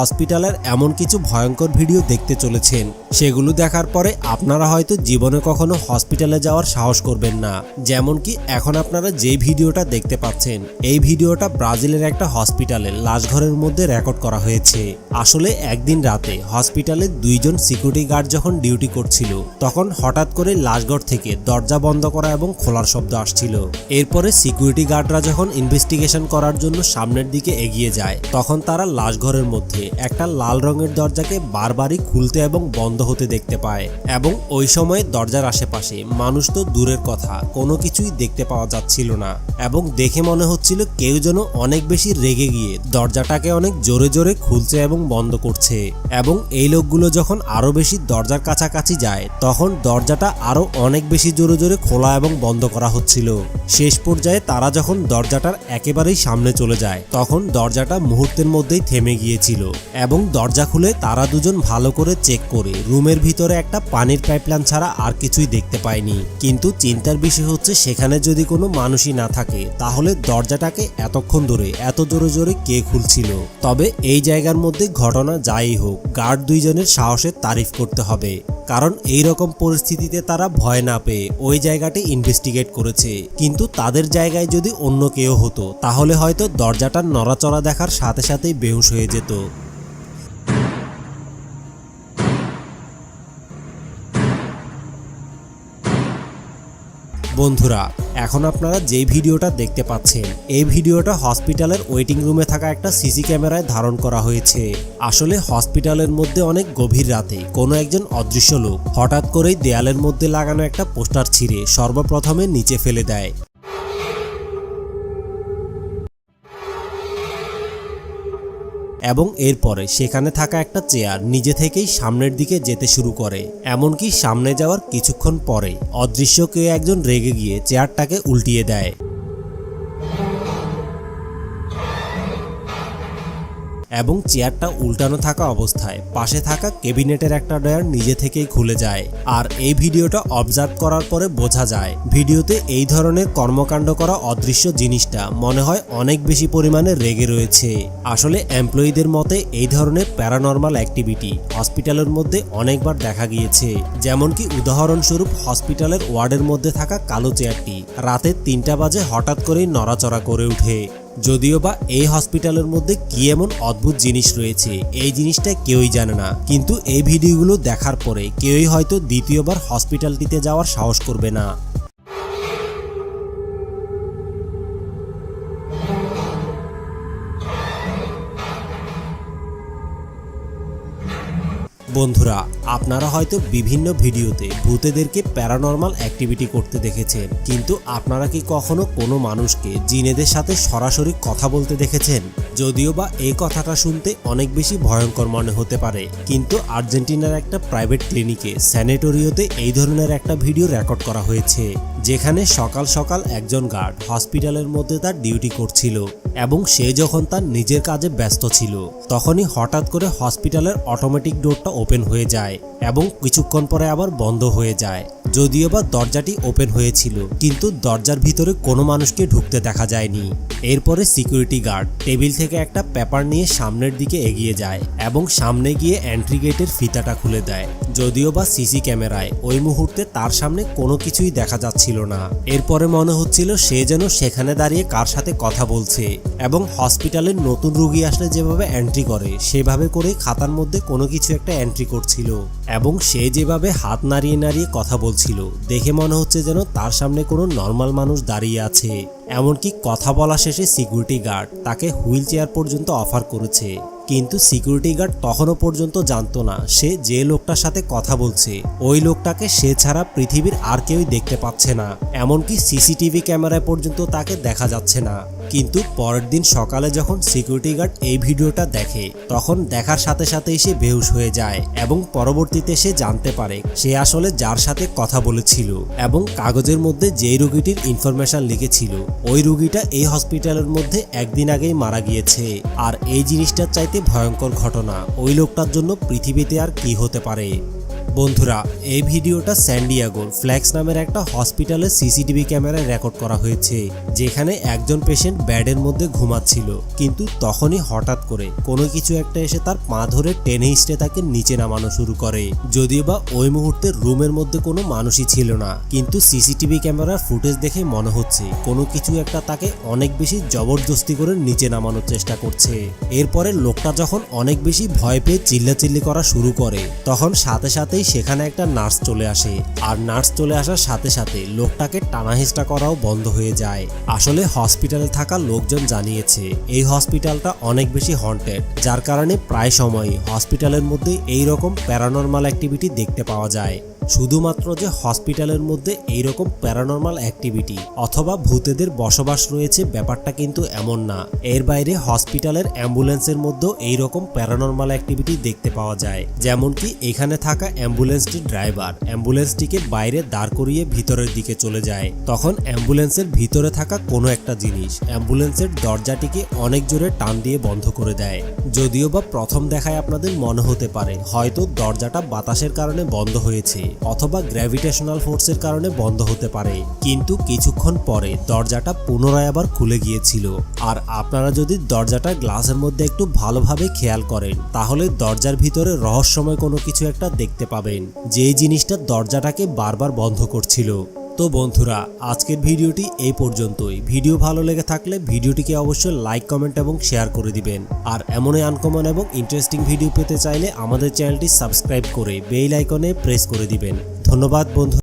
হসপিটালের এমন কিছু ভয়ঙ্কর ভিডিও দেখতে চলেছেন। সেগুলো দেখার পরে আপনারা হয়তো জীবনে কখনো হসপিটালে যাওয়ার সাহস করবেন না। যেমন কি এখন আপনারা যে ভিডিওটা দেখতে পাচ্ছেন, এই ভিডিওটা ব্রাজিলের একটা হসপিটালের লাশঘরের মধ্যে রেকর্ড করা হয়েছে। আসলে একদিন রাতে হসপিটালে দুইজন সিকিউরিটি গার্ড যখন ডিউটি করছিল, তখন হঠাৎ করে লাশঘর থেকে দরজা বন্ধ করা এবং খোলার শব্দ আসছিল। এরপরে সিকিউরিটি গার্ডরা যখন ইনভেস্টিগেশন করার জন্য সামনের দিকে এগিয়ে যায়, তখন তারা লাশঘরের মধ্যে একটা লাল রঙের দরজাকে বারবারই খুলতে এবং বন্ধ হতে দেখতে পায়। এবং ওই সময় দরজার আশেপাশে মানুষ তো দূরের কথা, কোনো কিছুই দেখতে পাওয়া যাচ্ছিল না। এবং দেখে মনে হচ্ছিল কেউ যেন অনেক বেশি রেগে গিয়ে দরজাটাকে অনেক জোরে জোরে খুলছে এবং বন্ধ করছে। এবং এই লোকগুলো যখন আরও বেশি দরজার কাছাকাছি যায়, তখন দরজাটা আরও অনেক বেশি জোরে জোরে খোলা এবং বন্ধ করা হচ্ছিল। শেষ পর্যায়ে তারা যখন দরজাটার একেবারেই সামনে চলে যায়, তখন দরজাটা মুহূর্তের মধ্যেই থেমে গিয়েছিল। এবং দরজা খুলে তারা দুজন ভালো করে চেক করে। রুমের ভিতরে একটা পানির পাইপলাইন ছাড়া আর কিছুই দেখতে পায়নি কিন্তু চিন্তার বিষয় হচ্ছে, সেখানে যদি কোনো মানুষই না থাকে, তাহলে দরজাটাকে এতক্ষণ ধরে, এত জোরে জোরে কে খুলছিল? তবে এই জায়গার মধ্যে ঘটনা যাই হোক, গার্ড দুইজনের সাহসের তারিফ করতে হবে। কারণ এই রকম পরিস্থিতিতে তারা ভয় না পেয়ে ওই জায়গাটি ইনভেস্টিগেট করেছে। কিন্তু তাদের জায়গায় যদি অন্য কেউ হতো, তাহলে হয়তো দরজাটার নড়াচড়া দেখার সাথে সাথেই বেহুশ হয়ে যেত। বন্ধুরা, এখন আপনারা যে ভিডিওটা দেখতে পাচ্ছেন, এই ভিডিওটা হসপিটালের ওয়েটিং রুমে থাকা একটা সিসি ক্যামেরায় ধারণ করা হয়েছে। আসলে হসপিটালের মধ্যে অনেক গভীর রাতে কোনো একজন অদৃশ্য লোক হঠাৎ করেই দেয়ালের মধ্যে লাগানো একটা পোস্টার ছিঁড়ে সর্বপ্রথমে নিচে ফেলে দেয়। এবং এরপরে সেখানে থাকা একটা চেয়ার নিজে থেকেই সামনের দিকে যেতে শুরু করে। এমনকি সামনে যাওয়ার কিছুক্ষণ পরে অদৃশ্য কেউ একজন রেগে গিয়ে চেয়ারটাকে উল্টিয়ে দেয়। এবং চেয়ারটা উল্টানো থাকা অবস্থায়। পাশে থাকা কেবিনেটের একটা ডয়ার নিজে থেকেই খুলে যায়। আর এই ভিডিওটা অবজার্ভ করার পরে বোঝা যায়, ভিডিওতে এই ধরনের কর্মকাণ্ড করা অদৃশ্য জিনিসটা মনে হয় অনেক বেশি পরিমাণে রেগে রয়েছে। আসলে এমপ্লয়ীদের মতে এই ধরনের প্যারানর্মাল অ্যাক্টিভিটি হসপিটালের মধ্যে অনেকবার দেখা গিয়েছে। যেমন কি উদাহরণস্বরূপ হসপিটালের ওয়ার্ডের মধ্যে থাকা কালো চেয়ারটি রাতে তিনটা বাজে হঠাৎ করেই নড়াচড়া করে ওঠে। যদিও বা এই হসপিটালের মধ্যে কি এমন অদ্ভুত জিনিস রয়েছে, এই জিনিসটা কেউই জানে না। কিন্তু এই ভিডিওগুলো দেখার পরে কেউই হয়তো দ্বিতীয়বার হসপিটালটিতে যাওয়ার সাহস করবে না। বন্ধুরা আপনারা হয়তো বিভিন্ন ভিডিওতে ভূতেদেরকে প্যারানর্মাল অ্যাক্টিভিটি করতে দেখেছেন, কিন্তু আপনারা কি কখনো কোনো মানুষকে জিনেদের সাথে সরাসরি কথা বলতে দেখেছেন? যদিও বা এই কথাটা শুনতে অনেক বেশি ভয়ঙ্কর মনে হতে পারে, কিন্তু আর্জেন্টিনার একটা প্রাইভেট ক্লিনিকে, স্যানিটোরিওতে এই ধরনের একটা ভিডিও রেকর্ড করা হয়েছে, যেখানে সকাল সকাল একজন গার্ড হসপিটালের মধ্যে তার ডিউটি করছিল এবং সে যখন তার নিজের কাজে ব্যস্ত ছিল, তখনই হঠাৎ করে হসপিটালের অটোমেটিক ডোরটা ওপেন হয়ে যায়। এবং কিছুক্ষণ পরে আবার বন্ধ হয়ে যায়। যদিও বা দরজাটি ওপেন হয়েছিল, কিন্তু দরজার ভিতরে কোনো মানুষকে ঢুকতে দেখা যায়নি। এরপরে সিকিউরিটি গার্ড টেবিল থেকে একটা পেপার নিয়ে সামনের দিকে এগিয়ে যায় এবং সামনে গিয়ে এন্ট্রি গেটের ফিতাটা খুলে দেয়। যদিও বা সিসি ক্যামেরায় ওই মুহূর্তে তার সামনে কোনো কিছুই দেখা যাচ্ছিল না। এরপরে মনে হচ্ছিল সে যেন সেখানে দাঁড়িয়ে কার সাথে কথা বলছে এবং হসপিটালের নতুন রুগী আসলে যেভাবে এন্ট্রি করে, সেভাবে করেই খাতার মধ্যে কোনো কিছু একটা এন্ট্রি করছিল। এবং সে যেভাবে হাত নাড়িয়ে নাড়িয়ে কথা বলছিল, দেখে মনে হচ্ছে যেন তার সামনে কোনো নর্মাল মানুষ দাঁড়িয়ে আছে। এমনকি কথা বলা শেষে সিকিউরিটি গার্ড তাকে হুইল চেয়ার পর্যন্ত অফার করেছে। কিন্তু সিকিউরিটি গার্ড তখনও পর্যন্ত জানতো না সে যে লোকটার সাথে কথা বলছে। ওই লোকটাকে সে ছাড়া পৃথিবীর আর কেউই দেখতে পাচ্ছে না। এমনকি সিসিটিভি ক্যামেরায় পর্যন্ত তাকে দেখা যাচ্ছে না। কিন্তু পরের দিন সকালে যখন সিকিউরিটি গার্ড এই ভিডিওটা দেখে, তখন দেখার সাথে সাথেই সে বেহুশ হয়ে যায় এবং পরবর্তীতে সে জানতে পারে সে আসলে যার সাথে কথা বলেছিল এবং কাগজের মধ্যে যেই রোগীটির ইনফরমেশন লিখেছিল, ওই রোগীটা এই হসপিটালের মধ্যে একদিন আগেই মারা গিয়েছে। আর এই জিনিসটার চাইতে ভয়ঙ্কর ঘটনা, ওই লোকটার জন্য পৃথিবীতে আর কি হতে পারে? বন্ধুরা, এই ভিডিওটা স্যান্ডিয়াগোর ফ্ল্যাক্স নামের একটা হসপিটালের সিসিটিভি ক্যামেরায় রেকর্ড করা হয়েছে, যেখানে একজন পেশেন্ট ব্যাডের মধ্যে ঘুমাচ্ছিল। কিন্তু তখনই হঠাৎ করে কোনো কিছু একটা এসে তার পা ধরে টেনে হিস্টে তাকে নিচে নামানো শুরু করে। যদিও বা ওই মুহূর্তে রুমের মধ্যে কোনো মানুষই ছিল না, কিন্তু সিসিটিভি ক্যামেরার ফুটেজ দেখে মনে হচ্ছে কোনো কিছু একটা তাকে অনেক বেশি জবরদস্তি করে নিচে নামানোর চেষ্টা করছে। এরপরে লোকটা যখন অনেক বেশি ভয় পেয়ে চিল্লাচিল্লি করা শুরু করে, তখন সাথে সাথেই সেখানে একটা নার্স চলে আসে। আর নার্স চলে আসার সাথে সাথে লোকটাকে টানাহিস্টা করাও বন্ধ হয়ে যায়। আসলে হসপিটালে থাকা লোকজন জানিয়েছে, এই হসপিটালটা অনেক বেশি হন্টেড যার কারণে প্রায় সময় হসপিটালের মধ্যে এই রকম প্যারানর্মাল অ্যাক্টিভিটি দেখতে পাওয়া যায়। শুধুমাত্র যে হসপিটালের মধ্যে এইরকম প্যারানর্মাল অ্যাক্টিভিটি অথবা ভূতেদের বসবাস রয়েছে ব্যাপারটা কিন্তু এমন না। এর বাইরে হসপিটালের অ্যাম্বুলেন্সের মধ্যেও এইরকম প্যারানর্মাল অ্যাক্টিভিটি দেখতে পাওয়া যায়। যেমন কি এখানে থাকা অ্যাম্বুলেন্সটির ড্রাইভার অ্যাম্বুলেন্সটিকে বাইরে দাঁড় করিয়ে ভিতরের দিকে চলে যায়। তখন অ্যাম্বুলেন্সের ভিতরে থাকা কোনো একটা জিনিস অ্যাম্বুলেন্সের দরজাটিকে অনেক জোরে টান দিয়ে বন্ধ করে দেয়। যদিও বা প্রথম দেখায় আপনাদের মনে হতে পারে, হয়তো দরজাটা বাতাসের কারণে বন্ধ হয়েছে। অথবা গ্র্যাভিটেশনাল ফোর্সের কারণে বন্ধ হতে পারে। কিন্তু কিছুক্ষণ পরে দরজাটা পুনরায় আবার খুলে গিয়েছিল। আর আপনারা যদি দরজাটা গ্লাসের মধ্যে একটু ভালোভাবে খেয়াল করেন, তাহলে দরজার ভিতরে রহস্যময় কোনো কিছু একটা দেখতে পাবেন। যেই জিনিসটা দরজাটাকে বারবার বন্ধ করছিল। তো বন্ধুরা, আজকের ভিডিওটি এই পর্যন্তই। ভিডিও ভালো লেগে থাকলে ভিডিওটিকে অবশ্যই লাইক কমেন্ট এবং শেয়ার করে দিবেন। আর এমনই আনকমন এবং ইন্টারেস্টিং ভিডিও পেতে চাইলে আমাদের চ্যানেলটি সাবস্ক্রাইব করে বেল আইকনে প্রেস করে দিবেন। ধন্যবাদ বন্ধু